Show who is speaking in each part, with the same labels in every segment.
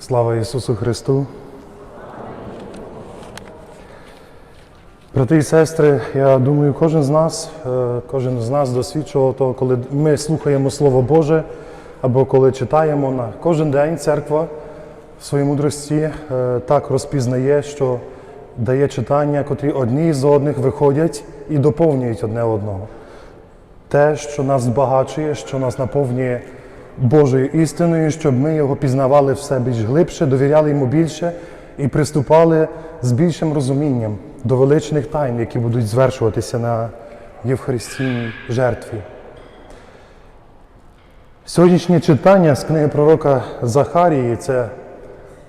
Speaker 1: Слава Ісусу Христу! Брати і сестри, я думаю, кожен з нас, е, кожен з нас досвідчував того, коли ми слухаємо Слово Боже або коли читаємо на кожен день церква в своїй мудрості е, так розпізнає, що дає читання, котрі одні з одних виходять і доповнюють одне одного. Те, що нас збагачує, що нас наповнює Божою істиною, щоб ми його пізнавали все більш глибше, довіряли йому більше і приступали з більшим розумінням до величних тайн, які будуть звершуватися на Євхаристійній жертві. Сьогоднішнє читання з книги пророка Захарії це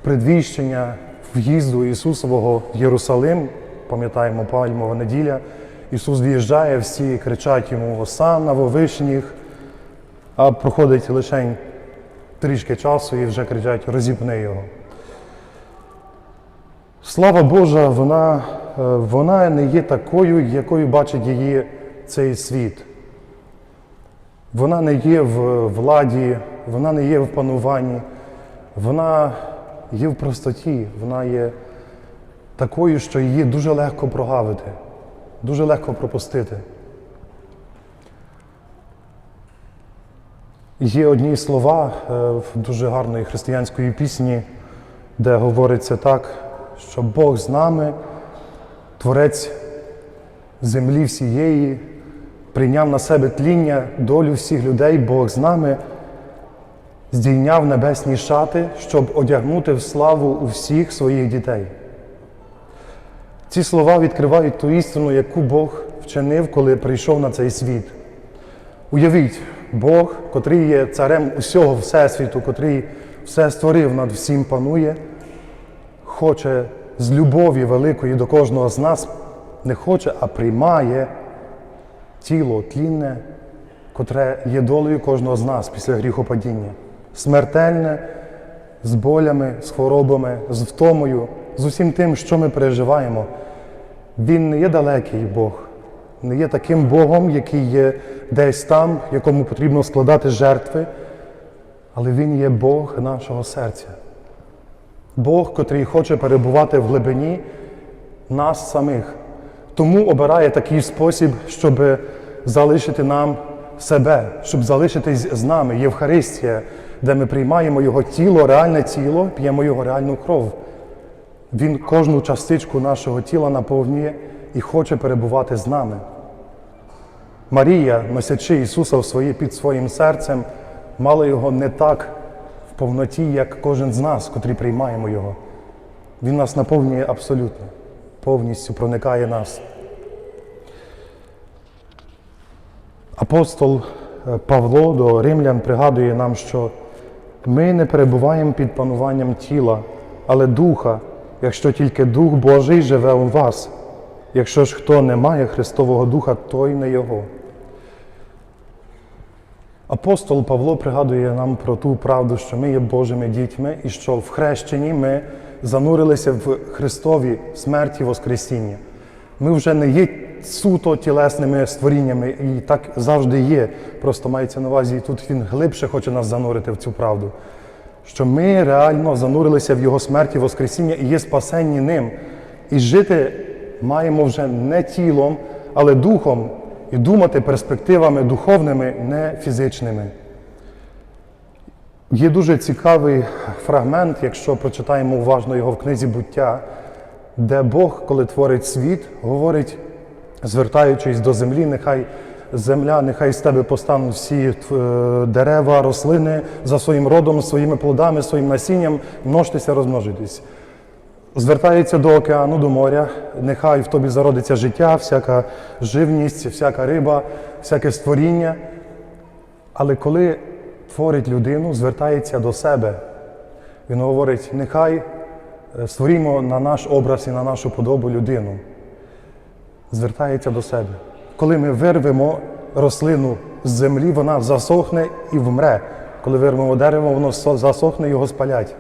Speaker 1: предвіщення в'їзду Ісусового в Єрусалим. Пам'ятаємо, Пальмова неділя. Ісус в'їжджає, всі кричать йому Осанна, вовишніх, а проходить лише трішки часу і вже кричать розіпни його. Слава Божа, вона, е, вона не є такою, якою бачить її цей світ. Вона не є в владі, вона не є в пануванні, вона є в простоті, вона є такою, що її дуже легко прогавити, дуже легко пропустити. Є одні слова е, в дуже гарної християнської пісні, де говориться так, що Бог з нами, Творець землі всієї, прийняв на себе тління долю всіх людей, Бог з нами, здійняв небесні шати, щоб одягнути в славу у всіх своїх дітей. Ці слова відкривають ту істину, яку Бог вчинив, коли прийшов на цей світ. Уявіть, Бог, котрий є царем усього Всесвіту, котрий все створив, над всім панує, хоче з любові великої до кожного з нас, не хоче, а приймає тіло тлінне, котре є долею кожного з нас після гріхопадіння. Смертельне, з болями, з хворобами, з втомою, з усім тим, що ми переживаємо. Він не є далекий Бог, не є таким Богом, який є десь там, якому потрібно складати жертви, але Він є Бог нашого серця. Бог, котрий хоче перебувати в глибині нас самих. Тому обирає такий спосіб, щоб залишити нам себе, щоб залишитись з нами. Євхаристія, де ми приймаємо Його тіло, реальне тіло, п'ємо Його реальну кров. Він кожну частичку нашого тіла наповнює і хоче перебувати з нами. Марія, носячи Ісуса в своє, під своїм серцем, мала його не так в повноті, як кожен з нас, котрі приймаємо Його. Він нас наповнює абсолютно, повністю проникає нас. Апостол е, Павло до римлян пригадує нам, що ми не перебуваємо під пануванням тіла, але духа, якщо тільки Дух Божий живе у вас. Якщо ж хто не має Христового Духа, той не Його. Апостол Павло пригадує нам про ту правду, що ми є Божими дітьми і що в хрещенні ми занурилися в Христові смерті Воскресіння. Ми вже не є суто тілесними створіннями, і так завжди є. Просто мається на увазі, і тут він глибше хоче нас занурити в цю правду. Що ми реально занурилися в Його смерті Воскресіння і є спасенні ним. І жити маємо вже не тілом, але духом, і думати перспективами духовними, не фізичними. Є дуже цікавий фрагмент, якщо прочитаємо уважно його в книзі буття, де Бог, коли творить світ, говорить, звертаючись до землі, нехай земля, нехай з тебе постануть всі е, дерева, рослини за своїм родом, своїми плодами, своїм насінням, множтеся, розмножитись. Звертається до океану, до моря, нехай в тобі зародиться життя, всяка живність, всяка риба, всяке створіння. Але коли творить людину, звертається до себе. Він говорить, нехай е, створімо на наш образ і на нашу подобу людину. Звертається до себе. Коли ми вирвемо рослину з землі, вона засохне і вмре. Коли вирвемо дерево, воно засохне і його спалять.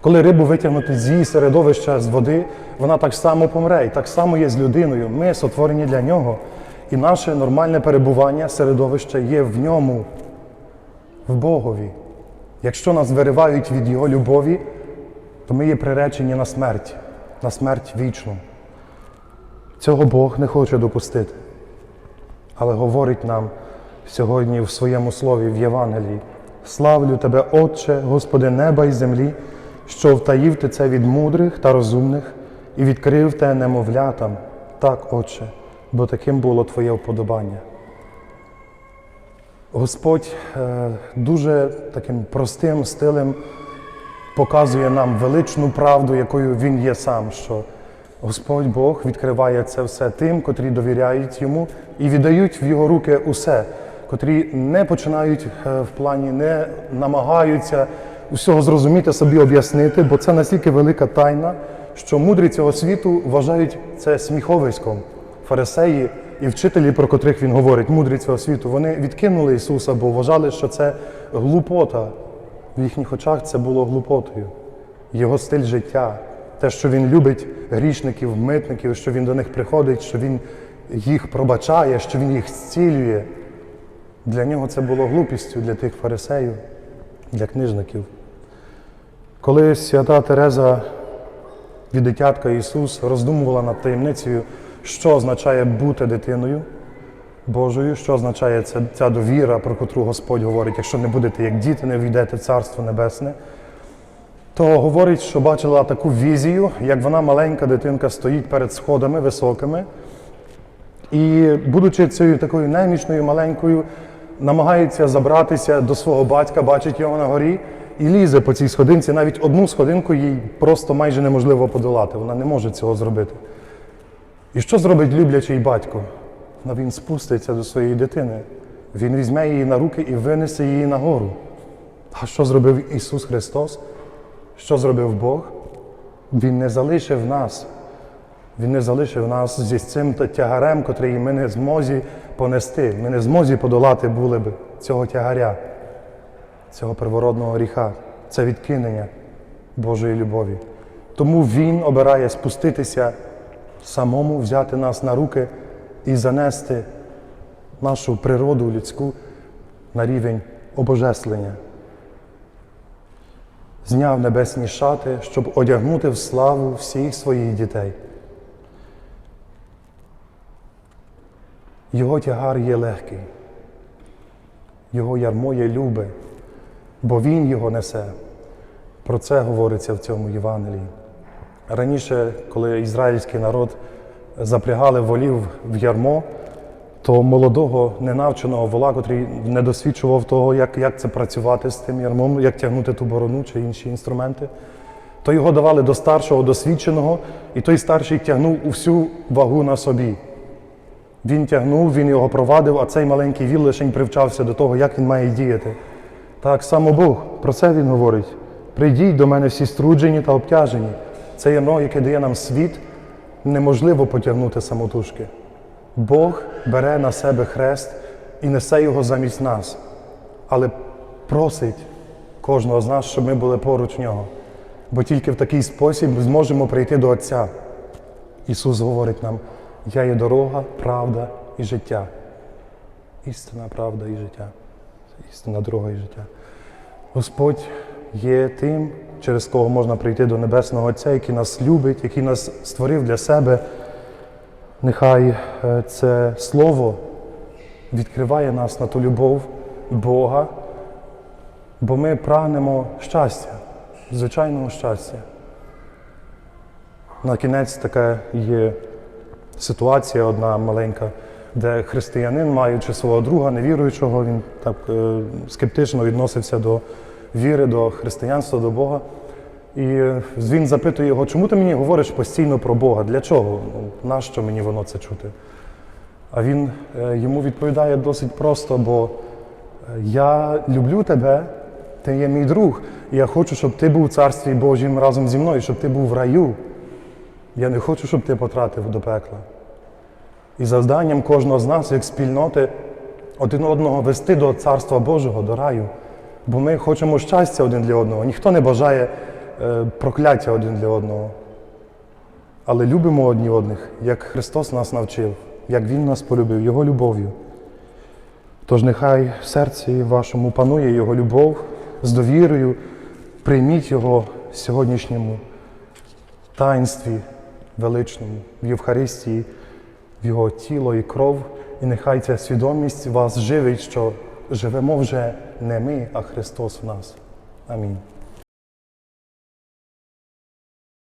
Speaker 1: Коли рибу витягнути з її середовища з води, вона так само помре, і так само є з людиною. Ми сотворені для нього. І наше нормальне перебування середовище є в ньому, в Богові. Якщо нас виривають від Його любові, то ми є приречені на смерть, на смерть вічну. Цього Бог не хоче допустити, але говорить нам сьогодні в своєму слові в Євангелії: Славлю тебе, Отче, Господи неба і землі, що втаїв ти це від мудрих та розумних і відкрив те немовлятам. Так, Отче, бо таким було Твоє вподобання. Господь е, дуже таким простим стилем показує нам величну правду, якою Він є сам, що Господь Бог відкриває це все тим, котрі довіряють йому і віддають в його руки усе, котрі не починають е, в плані, не намагаються усього зрозуміти собі, об'яснити, бо це настільки велика тайна, що мудрі цього світу вважають це сміховиськом. Фарисеї і вчителі, про котрих він говорить, мудрі цього світу, вони відкинули Ісуса, бо вважали, що це глупота. В їхніх очах це було глупотою. Його стиль життя, те, що він любить грішників, митників, що він до них приходить, що він їх пробачає, що він їх зцілює. Для нього це було глупістю для тих фарисеїв, для книжників. Коли свята Тереза від дитятка Ісус роздумувала над таємницею, що означає бути дитиною Божою, що означає ця, ця довіра, про котру Господь говорить, якщо не будете як діти, не війдете Царство Небесне, то говорить, що бачила таку візію, як вона маленька дитинка стоїть перед сходами високими, і, будучи цією такою немічною, маленькою, намагається забратися до свого батька, бачить його на горі і лізе по цій сходинці. Навіть одну сходинку їй просто майже неможливо подолати. Вона не може цього зробити. І що зробить люблячий батько? Ну, він спуститься до своєї дитини. Він візьме її на руки і винесе її нагору. А що зробив Ісус Христос? Що зробив Бог? Він не залишив нас. Він не залишив нас зі цим тягарем, котрий ми не змозі понести. Ми не змозі подолати були б цього тягаря, цього первородного гріха, це відкинення Божої любові. Тому Він обирає спуститися самому, взяти нас на руки і занести нашу природу людську на рівень обожеслення. Зняв небесні шати, щоб одягнути в славу всіх своїх дітей. Його тягар є легкий, його ярмо є любе, бо Він його несе. Про це говориться в цьому Євангелії. Раніше, коли ізраїльський народ запрягали волів в ярмо, то молодого ненавченого вола, котрий не досвідчував того, як, як це працювати з тим ярмом, як тягнути ту борону чи інші інструменти, то його давали до старшого, досвідченого, і той старший тягнув усю вагу на собі. Він тягнув, він його провадив, а цей маленький віл лишень привчався до того, як він має діяти. Так само Бог, про це він говорить. Прийдіть до мене всі струджені та обтяжені. Це ярмо, яке дає нам світ, неможливо потягнути самотужки. Бог бере на себе хрест і несе його замість нас, але просить кожного з нас, щоб ми були поруч нього. Бо тільки в такий спосіб ми зможемо прийти до Отця. Ісус говорить нам, я є дорога, правда і життя. Істина, правда і життя. Істина, дорога життя. Господь є тим, через кого можна прийти до Небесного Отця, який нас любить, який нас створив для себе. Нехай е, це слово відкриває нас на ту любов Бога, бо ми прагнемо щастя, звичайного щастя. На кінець така є ситуація одна маленька, де християнин, маючи свого друга, невіруючого, він так е, скептично відносився до віри, до християнства, до Бога. І е, він запитує його, чому ти мені говориш постійно про Бога? Для чого? Ну, Нащо мені воно це чути? А він е, йому відповідає досить просто, бо я люблю тебе, ти є мій друг, і я хочу, щоб ти був в царстві Божім разом зі мною, щоб ти був в раю. Я не хочу, щоб ти потратив до пекла. І завданням кожного з нас, як спільноти, один одного вести до Царства Божого, до раю. Бо ми хочемо щастя один для одного. Ніхто не бажає е, прокляття один для одного. Але любимо одні одних, як Христос нас навчив, як Він нас полюбив, Його любов'ю. Тож нехай в серці вашому панує Його любов, з довірою. Прийміть його в сьогоднішньому таїнстві величному, в Євхаристії, в його тіло і кров. І нехай ця свідомість вас живить, що живемо вже не ми, а Христос в нас. Амінь.